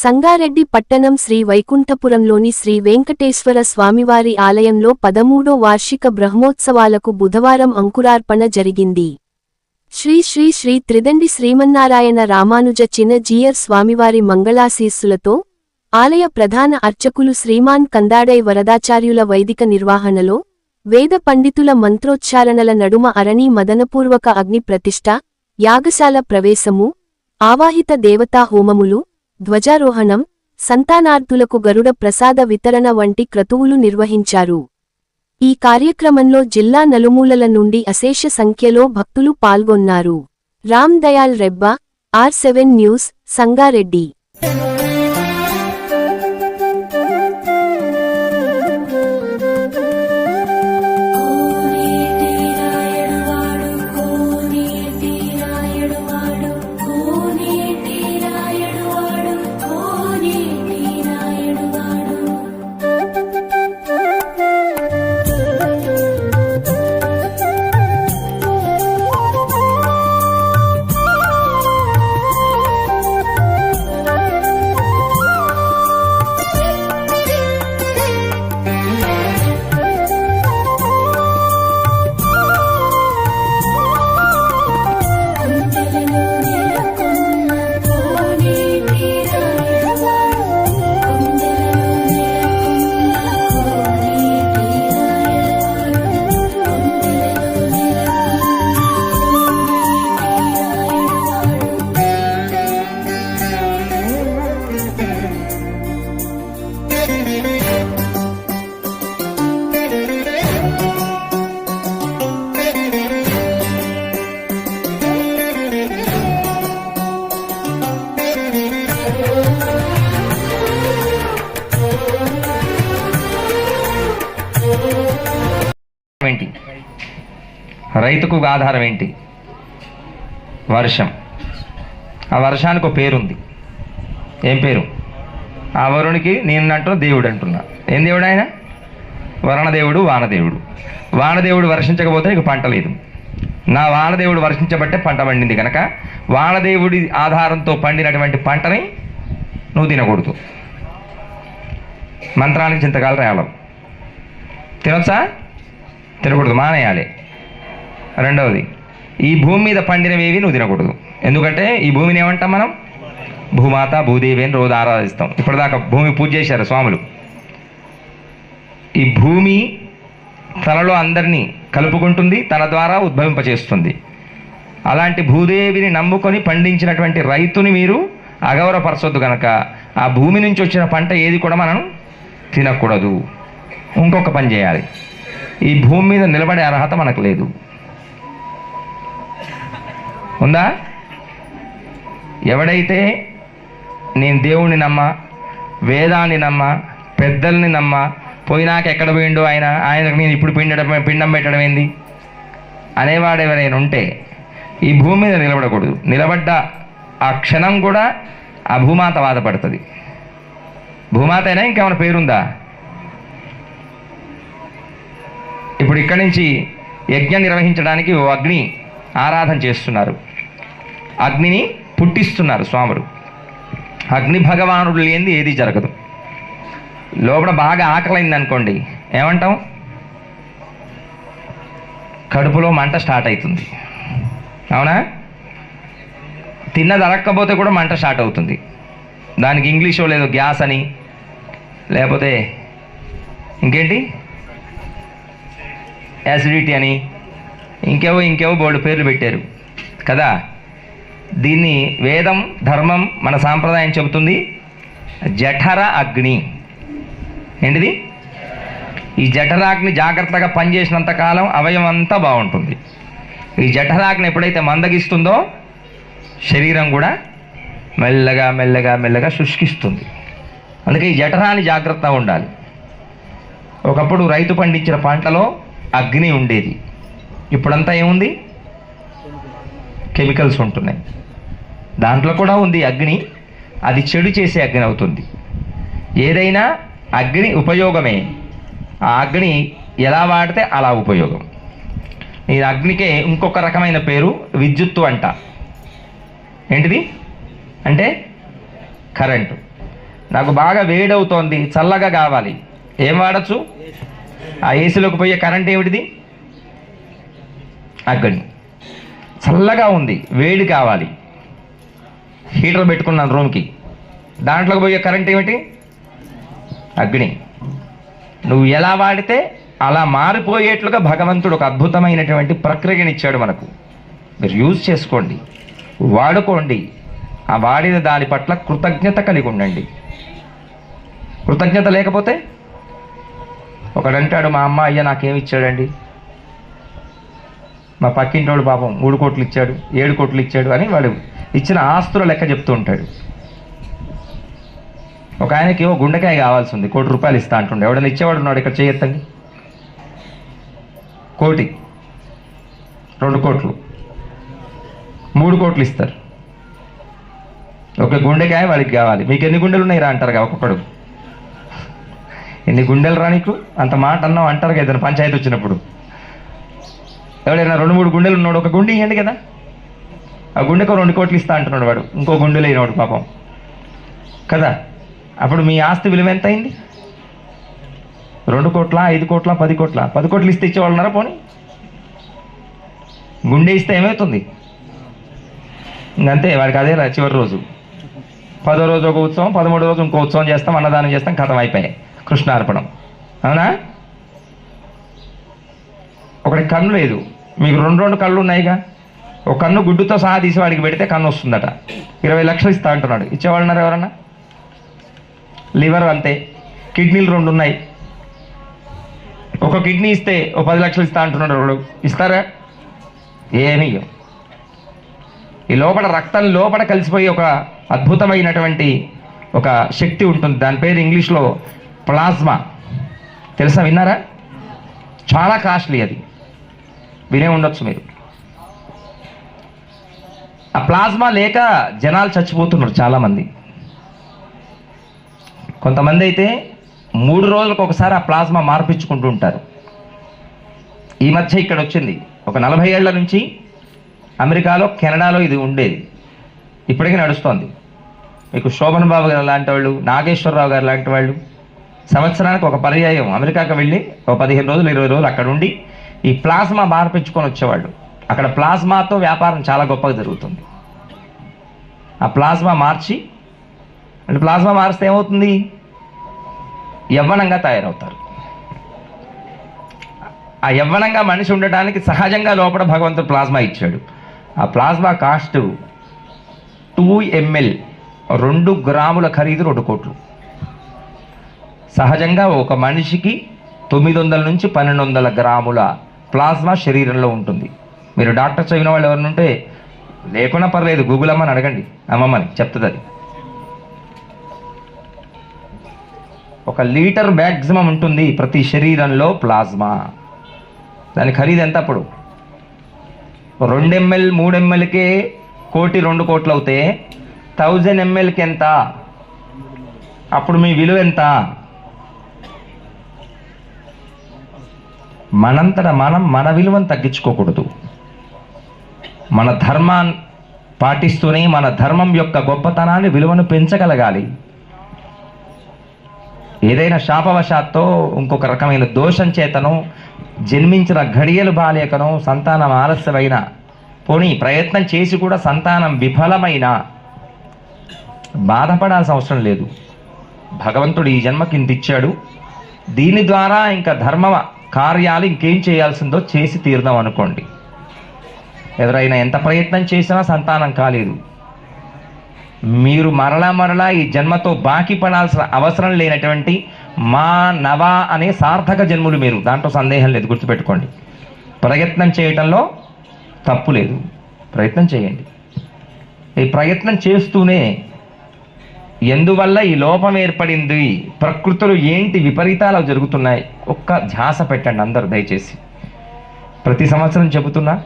సంగారెడ్డి పట్టణం శ్రీ వైకుంఠపురంలోని శ్రీ వెంకటేశ్వర స్వామివారి ఆలయంలో పదమూడో వార్షిక బ్రహ్మోత్సవాలకు బుధవారం అంకురార్పణ జరిగింది. శ్రీ శ్రీ శ్రీ త్రిదండి శ్రీమన్నారాయణ రామానుజ చిన జీయర్ స్వామివారి మంగళాశీస్సులతో ఆలయ ప్రధాన అర్చకులు శ్రీమాన్ కందాడై వరదాచార్యుల వైదిక నిర్వహణలో వేద పండితుల మంత్రోచ్చారణల నడుమ అరణి మదనపూర్వక అగ్ని ప్రతిష్ఠ యాగశాల ప్రవేశము ఆవాహిత దేవతా హోమములు ధ్వజారోహణం సంతానార్థులకు గరుడ ప్రసాద వితరణ వంటి క్రతువులు నిర్వహించారు. ఈ కార్యక్రమంలో జిల్లా నలుమూలల నుండి అశేష సంఖ్యలో భక్తులు పాల్గొన్నారు. Ram Dayal Rebba R seven news Sangareddy. రైతుకు ఆధారం ఏంటి? వర్షం. ఆ వర్షానికి ఒక పేరుంది. ఏం పేరు? ఆ వరునికి నేనంటూ దేవుడు అంటున్నా. ఏం దేవుడు ఆయన? వరుణదేవుడు వానదేవుడు. వానదేవుడు వర్షించకపోతే నీకు పంట లేదు. నా వానదేవుడు వర్షించబట్టే పంట పండింది కనుక వానదేవుడి ఆధారంతో పండినటువంటి పంటని నువ్వు తినకూడదు. మంత్రానికి చింతకాలు రాయలం. తినొచ్చా? తినకూడదు మానేయాలి. రెండవది ఈ భూమి మీద పండినవేవి నువ్వు తినకూడదు. ఎందుకంటే ఈ భూమిని ఏమంటాం మనం? భూమాత భూదేవి అని రోజు ఆరాధిస్తాం. ఇప్పటిదాకా భూమి పూజ చేశారు స్వాములు. ఈ భూమి తనలో అందరినీ కలుపుకుంటుంది తన ద్వారా ఉద్భవింపచేస్తుంది. అలాంటి భూదేవిని నమ్ముకొని పండించినటువంటి రైతుని మీరు అగౌరవపరచొద్దు కనుక ఆ భూమి నుంచి వచ్చిన పంట ఏది కూడా మనం తినకూడదు. ఇంకొక పని చేయాలి. ఈ భూమి మీద నిలబడే అర్హత మనకు లేదు. ఉందా? ఎవడైతే నేను దేవుణ్ణి నమ్మ వేదాన్ని నమ్మ పెద్దల్ని నమ్మ పోయినాక ఎక్కడ పోయిండో ఆయన ఆయనకు నేను ఇప్పుడు పిండడం పిండం పెట్టడం ఏంది? అనేవాడు ఎవరైనా ఉంటే ఈ భూమి మీద నిలబడకూడదు. నిలబడ్డ ఆ క్షణం కూడా ఆ భూమాత బాధపడుతుంది. భూమాత అయినా ఇంకేమైనా పేరుందా? ఇప్పుడు ఇక్కడి నుంచి యజ్ఞం నిర్వహించడానికి ఓ అగ్ని ఆరాధన చేస్తున్నారు. అగ్నిని పుట్టిస్తున్నారు స్వాములు. అగ్ని భగవానుడు లేనిది ఏది జరగదు. లోపల బాగా ఆకలైంది అనుకోండి ఏమంటాం కడుపులో మంట స్టార్ట్ అవుతుంది అవునా? తిన్నది అరక్కపోతే కూడా మంట స్టార్ట్ అవుతుంది. దానికి ఇంగ్లీషో లేదో గ్యాస్ అని. లేకపోతే ఇంకేంటి? యాసిడిటీ అని. ఇంకేవో ఇంకేవో బోర్డు పేర్లు పెట్టారు. కదా? దీన్ని వేదం ధర్మం మన సాంప్రదాయం చెబుతుంది. జఠర అగ్ని. ఏంటిది? ఈ జఠరాగ్ని జాగ్రత్తగా పనిచేసినంత కాలం అవయవం అంతా బాగుంటుంది. ఈ జఠరాగ్ని ఎప్పుడైతే మందగిస్తుందో శరీరం కూడా మెల్లగా మెల్లగా మెల్లగా శుష్కిస్తుంది. అందుకే ఈ జఠరాన్ని జాగ్రత్తగా ఉండాలి. ఒకప్పుడు రైతు పండించిన పంటలో అగ్ని ఉండేది. ఇప్పుడంతా ఏముంది? కెమికల్స్ ఉంటున్నాయి. దాంట్లో కూడా ఉంది అగ్ని. అది చెడు చేసే అగ్ని అవుతుంది. ఏదైనా అగ్ని ఉపయోగమే. ఆ అగ్ని ఎలా వాడితే అలా ఉపయోగం. ఈ అగ్నికే ఇంకొక రకమైన పేరు విద్యుత్తు అంట. ఏంటిది? అంటే కరెంటు. నాకు బాగా వేడవుతోంది చల్లగా కావాలి. ఏం వాడచ్చు? ఆ ఏసీలోకి పోయే కరెంట్ ఏమిటిది? అగ్ని. చల్లగా ఉంది వేడి కావాలి. హీటర్ పెట్టుకున్నాను రూమ్కి దాంట్లోకి పోయే కరెంట్ ఏమిటి? అగ్ని. నువ్వు ఎలా వాడితే అలా మారిపోయేట్లుగా భగవంతుడు ఒక అద్భుతమైనటువంటి ప్రక్రియనిచ్చాడు మనకు. మీరు యూజ్ చేసుకోండి. వాడుకోండి. ఆ వాడిన దాని పట్ల కృతజ్ఞత కలిగి ఉండండి. కృతజ్ఞత లేకపోతే ఒకడంటాడు మా అమ్మ అయ్య నాకేమి ఇచ్చాడండి మా పక్కింటోడు పాపం మూడు కోట్లు ఇచ్చాడు ఏడు కోట్లు ఇచ్చాడు అని వాడు ఇచ్చిన ఆస్తుల లెక్క చెప్తూ ఉంటాడు. ఒక ఆయనకి ఏవో గుండెకాయ కావాల్సి ఉంది కోటి రూపాయలు ఇస్తా అంటుండే. ఎవడైనా ఇచ్చేవాడు ఉన్నాడు ఇక్కడ చేయొద్దండి కోటి. రెండు కోట్లు. మూడు కోట్లు ఇస్తారు. ఒక గుండెకాయ వాడికి కావాలి. మీకు ఎన్ని గుండెలు ఉన్నాయి రా అంటారు కదా ఒక్కొక్కడు ఎన్ని గుండెలు రా నీకు? అంత మాట అన్నావు అంటారు కదా ఏదైనా పంచాయతీ వచ్చినప్పుడు. ఎవడైనా రెండు మూడు గుండెలు ఉన్నాడు ఒక గుండె ఇవ్వండి కదా. ఆ గుండెకు రెండు కోట్లు ఇస్తా అంటున్నాడు వాడు. ఇంకో గుండె లేనివాడు పాపం. కదా? అప్పుడు మీ ఆస్తి విలువ ఎంత అయింది రెండు కోట్ల ఐదు కోట్ల పది కోట్ల? పది కోట్లు ఇస్తే ఇచ్చేవాళ్ళు ఉన్నారా పోనీ? గుండె ఇస్తే ఏమవుతుంది? ఇంకంతే వాడికి అదే చివరి రోజు. పదో రోజు ఒక ఉత్సవం పదమూడు రోజు ఇంకో ఉత్సవం చేస్తాం అన్నదానం చేస్తాం కథం అయిపోయాయి కృష్ణార్పణం. అవునా? ఒకటి కన్ను లేదు. మీకు రెండు రెండు కళ్ళు ఉన్నాయిగా? ఒక కన్ను గుడ్డుతో సహా తీసి వాడికి పెడితే కన్ను వస్తుందట. ఇరవై లక్షలు ఇస్తా అంటున్నాడు. ఇచ్చేవాళ్ళున్నారు ఎవరన్నా? లివర్ అంతే. కిడ్నీలు రెండు ఉన్నాయి ఒక కిడ్నీ ఇస్తే ఓ పది లక్షలు ఇస్తా అంటున్నాడు ఒకడు ఇస్తారా? ఏమీ ఈ లోపల రక్తం లోపల కలిసిపోయి ఒక అద్భుతమైనటువంటి ఒక శక్తి ఉంటుంది. దాని పేరు ఇంగ్లీష్లో ప్లాస్మా. తెలుసా? విన్నారా? చాలా కాస్ట్లీ అది. వినే ఉండొచ్చు మీరు. ఆ ప్లాస్మా లేక జనాలు చచ్చిపోతున్నారు చాలామంది. కొంతమంది అయితే మూడు రోజులకు ఒకసారి ఆ ప్లాస్మా మార్పించుకుంటూ ఉంటారు. ఈ మధ్య ఇక్కడ వచ్చింది. ఒక నలభై ఏళ్ళ నుంచి అమెరికాలో కెనడాలో ఇది ఉండేది. ఇప్పటికీ నడుస్తోంది. మీకు శోభన్ బాబు గారు లాంటి వాళ్ళు నాగేశ్వరరావు గారు లాంటి వాళ్ళు సంవత్సరానికి ఒక పర్యాయం అమెరికాకి వెళ్ళి ఒక పదిహేను రోజులు ఇరవై రోజులు అక్కడ ఉండి ఈ ప్లాస్మా మార్పించుకొని వచ్చేవాళ్ళు. అక్కడ ప్లాస్మాతో వ్యాపారం చాలా గొప్పగా జరుగుతుంది. ఆ ప్లాస్మా మార్చి అంటే ప్లాస్మా మారిస్తే ఏమవుతుంది? యవ్వనంగా తయారవుతారు. ఆ యవ్వనంగా మనిషి ఉండటానికి సహజంగా లోపల భగవంతుడు ప్లాస్మా ఇచ్చాడు. ఆ ప్లాస్మా కాస్ట్ టూ ఎంఎల్ రెండు గ్రాముల ఖరీదు రెండు కోట్లు. సహజంగా ఒక మనిషికి తొమ్మిది వందల నుంచి పన్నెండు వందల గ్రాముల ప్లాస్మా శరీరంలో ఉంటుంది. మీరు డాక్టర్ చదివిన వాళ్ళు ఎవరినుంటే లేకున్నా పర్లేదు గూగుల్ అమ్మని అడగండి. అమ్మమ్మని చెప్తుంది అది. ఒక లీటర్ మ్యాక్సిమం ఉంటుంది ప్రతి శరీరంలో ప్లాజ్మా. దాని ఖరీదు ఎంత అప్పుడు? రెండు ఎంఎల్ మూడు ఎంఎల్కే కోటి రెండు కోట్లు అవుతే థౌజండ్ ఎంఎల్కి ఎంత అప్పుడు మీ విలువ ఎంత? మనంతట మనం మన విలువను తగ్గించుకోకూడదు. మన ధర్మాన్ని పాటిస్తూనే మన ధర్మం యొక్క గొప్పతనాన్ని విలువను పెంచగలగాలి. ఏదైనా శాపవశాత్తో ఇంకొక రకమైన దోషం చేతను జన్మించిన ఘడియలు బాలేకను సంతానం ఆలస్యమైన పోనీ ప్రయత్నం చేసి కూడా సంతానం విఫలమైన బాధపడాల్సిన అవసరం లేదు. భగవంతుడు ఈ జన్మకి ఇంత ఇచ్చాడు దీని ద్వారా ఇంకా ధర్మ కార్యాలు ఇంకేం చేయాల్సిందో చేసి తీరుదాం అనుకోండి. ఎవరైనా ఎంత ప్రయత్నం చేసినా సంతానం కాలేదు. మీరు మరలా మరలా ఈ జన్మతో బాకీ పడాల్సిన అవసరం లేనటువంటి మా నవ అనే సార్థక జన్ములు మీరు. దాంట్లో సందేహం లేదు గుర్తుపెట్టుకోండి. ప్రయత్నం చేయటంలో తప్పు లేదు. ప్రయత్నం చేయండి. ఈ ప్రయత్నం చేస్తూనే ఎందువల్ల ఈ లోపం ఏర్పడింది? ప్రకృతిలో ఏంటి? విపరీతాలు జరుగుతున్నాయి. ఒక్క ధ్యాస పెట్టండి అందరు దయచేసి. ప్రతి సంవత్సరం చెబుతున్నా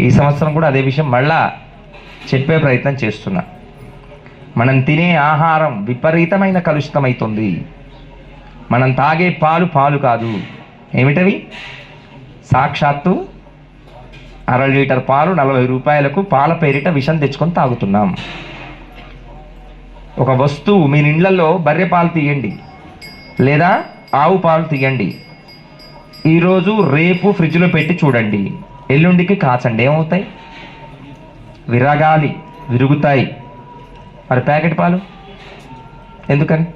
ఈ సంవత్సరం కూడా అదే విషయం మళ్ళా చెప్పే ప్రయత్నం చేస్తున్నా. మనం తినే ఆహారం విపరీతమైన కలుషితమవుతుంది మనం తాగే పాలు పాలు కాదు. ఏమిటవి? సాక్షాత్తు అర లీటర్ పాలు నలభై రూపాయలకు పాల పేరిట విషం తెచ్చుకొని తాగుతున్నాం. ఒక వస్తువు మీ ఇండ్లలో బర్రె పాలు తీయండి. లేదా ఆవు పాలు తీయండి. ఈరోజు రేపు ఫ్రిడ్జ్లో పెట్టి చూడండి. ఎల్లుండికి కాచండి. ఏమవుతాయి? విరగాలి విరుగుతాయి. మరి ప్యాకెట్ పాలు? ఎందుకని?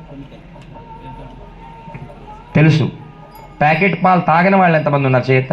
తెలుసు. ప్యాకెట్ పాలు తాగిన వాళ్ళు ఎంతమంది ఉన్నారు చేత